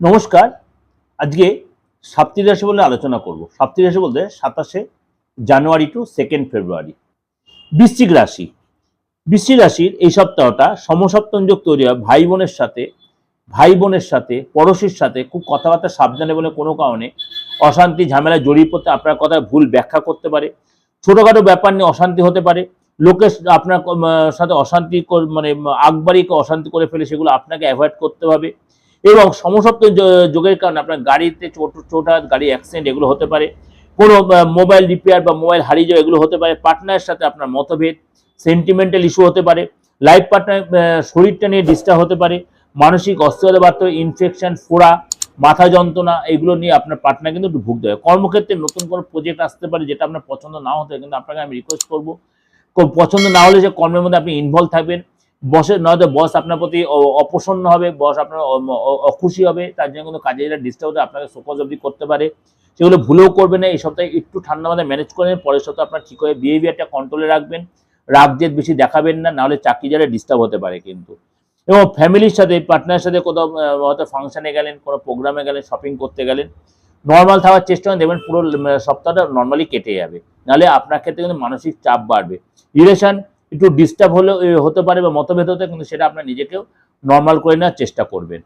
নমস্কার। আজকে সাপ্তাহিক রাশি বলে আলোচনা করব। সাপ্তাহিক রাশি বলতে সাতাশে জানুয়ারি টু সেকেন্ড ফেব্রুয়ারি বৃশ্চিক রাশি। বৃশ্চিক রাশির এই সপ্তাহটা সমসপ্তমযোগ তৈরি হয় ভাই বোনের সাথে। ভাই বোনের সাথে, পড়োশির সাথে খুব কথাবার্তা সাবধানে বলে কোনো কারণে অশান্তি ঝামেলায় জড়িয়ে পড়তে আপনার কথায় ভুল ব্যাখ্যা করতে পারে। ছোটোখাটো ব্যাপার নিয়ে অশান্তি হতে পারে। লোকের আপনার সাথে অশান্তি মানে আকবারি অশান্তি করে ফেলে সেগুলো আপনাকে অ্যাভয়েড করতে হবে। এবং সমসপ্ত যোগের কারণে আপনার গাড়িতে চোট চোটাঘাত গাড়ি অ্যাক্সিডেন্ট এগুলো হতে পারে। কোনো মোবাইল রিপেয়ার বা মোবাইল হারিয়ে যাওয়া এগুলো হতে পারে। পার্টনারের সাথে আপনার মতভেদ সেন্টিমেন্টাল ইস্যু হতে পারে। লাইফ পার্টনার শরীরটা নিয়ে ডিস্টার্ব হতে পারে। মানসিক অস্থিরতা বাড়তে ইনফেকশন ফোড়া, মাথা যন্ত্রণা, এগুলো নিয়ে আপনার পার্টনার কিন্তু একটু ভুগতে হয়। কর্মক্ষেত্রে নতুন কোনো প্রজেক্ট আসতে পারে যেটা আপনার পছন্দ না হতে কিন্তু আপনাকে আমি রিকোয়েস্ট করব। পছন্দ না হলে যে কর্মের মধ্যে আপনি ইনভলভ থাকবেন। বসের নয়তো বস আপনার প্রতি অ- অপ্রসন্ন হবে, বস আপনার অখুশি হবে, তার জন্য কিন্তু কাজে যেটা ডিস্টার্ব হতে আপনাকে সোকজ অবধি করতে পারে। সেগুলো ভুলেও করবেন না, এই সপ্তাহে একটু ঠান্ডা মাথায় ম্যানেজ করেন পরের সপ্তাহে আপনার ঠিক হয়ে বিহেভিয়ারটা কন্ট্রোলে রাখবেন। রাগ জেদ বেশি দেখাবেন না, নাহলে চাকরি যারা ডিস্টার্ব হতে পারে কিন্তু। এবং ফ্যামিলির সাথে পার্টনারের সাথে কোথাও হয়তো ফাংশনে গেলেন, কোনো প্রোগ্রামে গেলেন শপিং করতে গেলেন নর্মাল থাকার চেষ্টা করেন দেখবেন পুরো সপ্তাহটা নর্মালি কেটে যাবে। নাহলে আপনার ক্ষেত্রে কিন্তু মানসিক চাপ বাড়বে। রিলেশন একটু ডিস্টার্ব হলে হতে পারে বা মতভেদ হতে কিন্তু সেটা আপনার নিজেকেও নর্মাল করে নেওয়ার চেষ্টা করবেন।